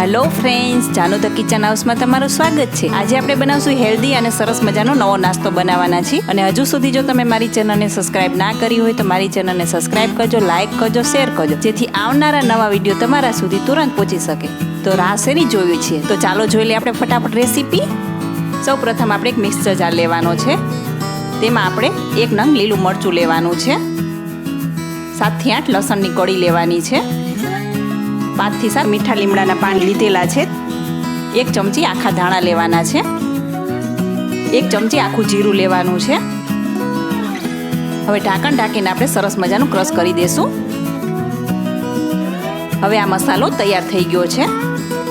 Hello friends Janu the kitchen હાઉસમાં તમારું સ્વાગત છે. આજે આપણે બનાવશું હેલ્ધી અને સરસ મજાનો નવો નાસ્તો બનાવવાના છીએ. અને હજુ સુધી જો તમે મારી ચેનલને સબસ્ક્રાઇબ ના કરી હોય તો મારી ચેનલને સબસ્ક્રાઇબ કરજો લાઇક કરજો શેર કરજો, જેથી આવનારા નવા વીડિયો તમારા સુધી તુરંત પહોંચી શકે. તો રાહ શેની જોયું છે? તો ચાલો જોઈ લઈએ આપણે ફટાફટ રેસીપી સૌ પ્રથમ આપણે એક મિક્સર જાર લેવાનો છે. તેમાં આપણે એક નંગ લીલું મરચું લેવાનું છે. સાતથી આઠ લસણની કળી લેવાની છે. પાંચથી સાત મીઠા લીમડાના પાન લીધેલા છે. એક ચમચી આખા ધાણા લેવાના છે. એક ચમચી આખું જીરું લેવાનું છે. હવે ઢાંકણ ઢાંકીને આપણે સરસ મજાનું ક્રશ કરી દઈશું હવે આ મસાલો તૈયાર થઈ ગયો છે.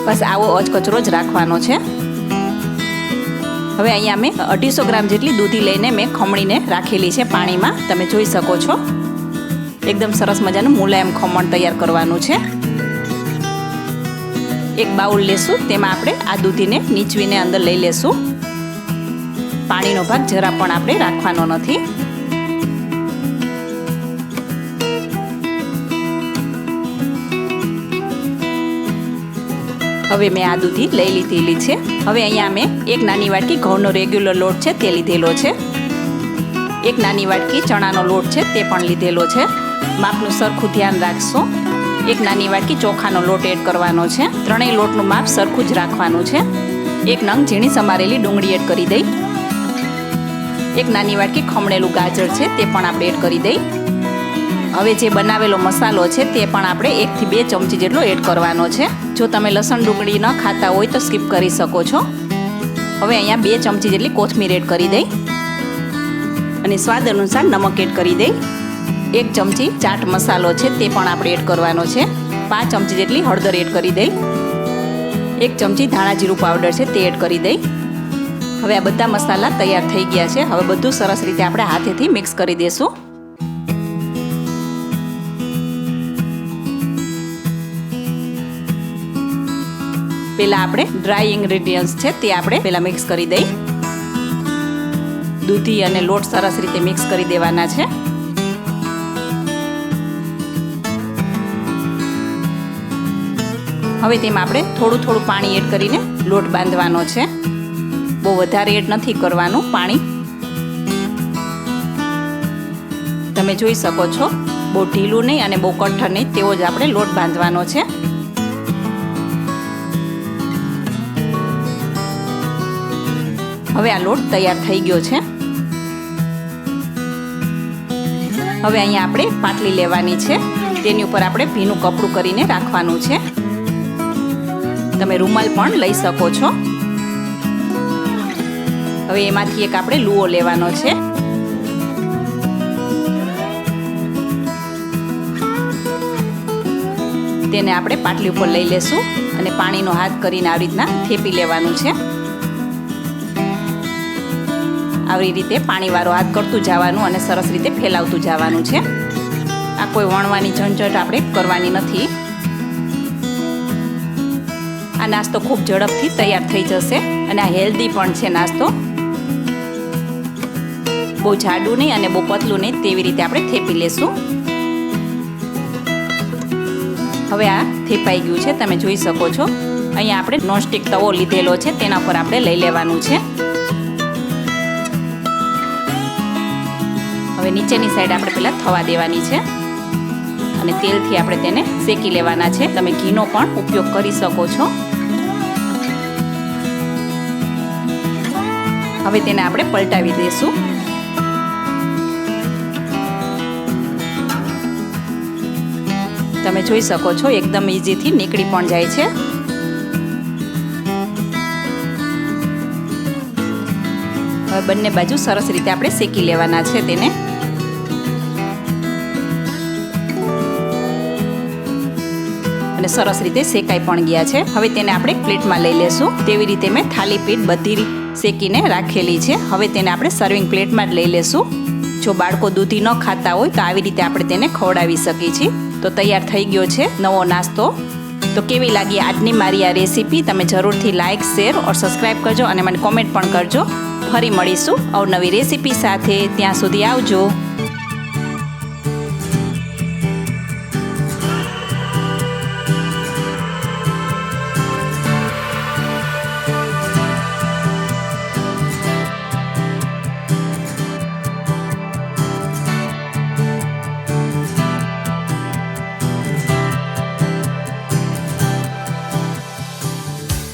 બસ આવો અજકચરો જ રાખવાનો છે. હવે અહીંયા મેં અઢીસો ગ્રામ જેટલી દૂધી લઈને મેં ખમણીને રાખેલી છે પાણીમાં. તમે જોઈ શકો છો. એકદમ સરસ મજાનું મુલાયમ ખમણ તૈયાર કરવાનું છે. એક બાઉલ લેશું, તેમાં આપણે આ દૂધીને નીચવીને અંદર લઈ લેશું. પાણીનો ભાગ જરા પણ આપણે રાખવાનો નથી. હવે મેં આ દૂધી લઈ લીધેલી છે. હવે અહીંયા મેં એક નાની વાટકી ઘઉંનો રેગ્યુલર લોટ છે, તે લીધેલો છે. એક નાની વાટકી ચણાનો લોટ છે, તે પણ લીધેલો છે. માપનું સરખું ધ્યાન રાખશો. એક નાની વાટકી ચોખાનો લોટ એડ કરવાનો છે. ત્રણેય લોટનું માપ સરખું જ રાખવાનું છે. એક નંગ ઝીણી સમારેલી ડુંગળી એડ કરી દઈ. એક નાની વાટકી ખમણેલું ગાજર છે, તે પણ આપણે એડ કરી દઈ. હવે જે બનાવેલો મસાલો છે, તે પણ આપણે એકથી બે ચમચી જેટલો એડ કરવાનો છે. જો તમે લસણ ડુંગળી ન ખાતા હોય તો સ્કીપ કરી શકો છો. હવે અહીંયા બે ચમચી જેટલી કોથમીર એડ કરી દઈ. અને સ્વાદ અનુસાર નમક એડ કરી દઈ. એક ચમચી ચાટ મસાલો છે, તે પણ આપણે એડ કરવાનો છે. પાંચ ચમચી જેટલી હળદર એડ કરી દઈ. એક ચમચી ધાણા જીરું પાવડર છે, તે એડ કરી દઈ. હવે આ બધા મસાલા તૈયાર થઈ ગયા છે. હવે બધું સરસ રીતે આપણે હાથેથી મિક્સ કરી દઈશું પેલા આપણે ડ્રાય ઇન્ગ્રેડિયન્ટ્સ છે, તે આપણે પેલા મિક્સ કરી દઈ. દૂધી અને લોટ સરસ રીતે મિક્સ કરી દેવાના છે. હવે તેમાં આપણે થોડું થોડું પાણી એડ કરીને લોટ બાંધવાનો છે. બહુ વધારે એડ નથી કરવાનું પાણી. તમે જોઈ શકો છો, બહુ ઢીલું નહીં અને બહુ કઠણ નહીં, તેવો જ આપણે લોટ બાંધવાનો છે. હવે આ લોટ તૈયાર થઈ ગયો છે. હવે અહીંયા આપણે પાટલી લેવાની છે. તેની ઉપર આપણે ભીનું કપડું કરીને રાખવાનું છે. તમે રૂમાલ પણ લઈ શકો છો. હવે એમાંથી એક આપણે લુઓ લેવાનો છે. તેને આપણે પાટલી ઉપર લઈ લેશું અને પાણીનો હાથ કરીને આવી રીતના થેપી લેવાનું છે. આવી રીતે પાણીવાળો હાથ કરતું જવાનું અને સરસ રીતે ફેલાવતું જવાનું છે. આ કોઈ વણવાની ઝંઝટ આપણે કરવાની નથી. આ નાસ્તો ખૂબ ઝડપથી તૈયાર થઈ જશે અને આ હેલ્ધી પણ છે નાસ્તો. બહુ જાડું નહીં અને બહુ પતલું નહીં તેવી રીતે આપણે થેપી લેશું. હવે આ થેપાઈ ગયું છે, તમે જોઈ શકો છો. અહીંયા આપણે નોનસ્ટિક તવો લીધેલો છે, તેના પર આપણે લઈ લેવાનું છે. હવે નીચેની સાઈડ આપણે પહેલાં થવા દેવાની છે. અને તેલથી આપણે તેને શેકી લેવાના છે. તમે ઘીનો પણ ઉપયોગ કરી શકો છો. હવે તેને આપણે પલટાવી દઈશું. તમે જોઈ શકો છો, એકદમ ઇઝીથી નીકળી પણ જાય છે. હવે બંને બાજુ સરસ રીતે આપણે શેકી લેવાના છે તેને. અને સરસ રીતે શેકાઈ પણ ગયા છે. હવે તેને આપણે પ્લેટમાં લઈ લેશું. તેવી રીતે મેં થાલી પીઠ બધી શેકીને રાખેલી છે. હવે તેને આપણે સર્વિંગ પ્લેટમાં જ લઈ લેશું. જો બાળકો દૂધી ન ખાતા હોય તો આવી રીતે આપણે તેને ખવડાવી શકીએ છીએ. તો તૈયાર થઈ ગયો છે નવો નાસ્તો. તો કેવી લાગી આજની મારી આ રેસીપી? તમે જરૂરથી લાઇક શેર ઓર સબસ્ક્રાઈબ કરજો અને મને કોમેન્ટ પણ કરજો. ફરી મળીશું અવનવી રેસીપી સાથે. ત્યાં સુધી આવજો.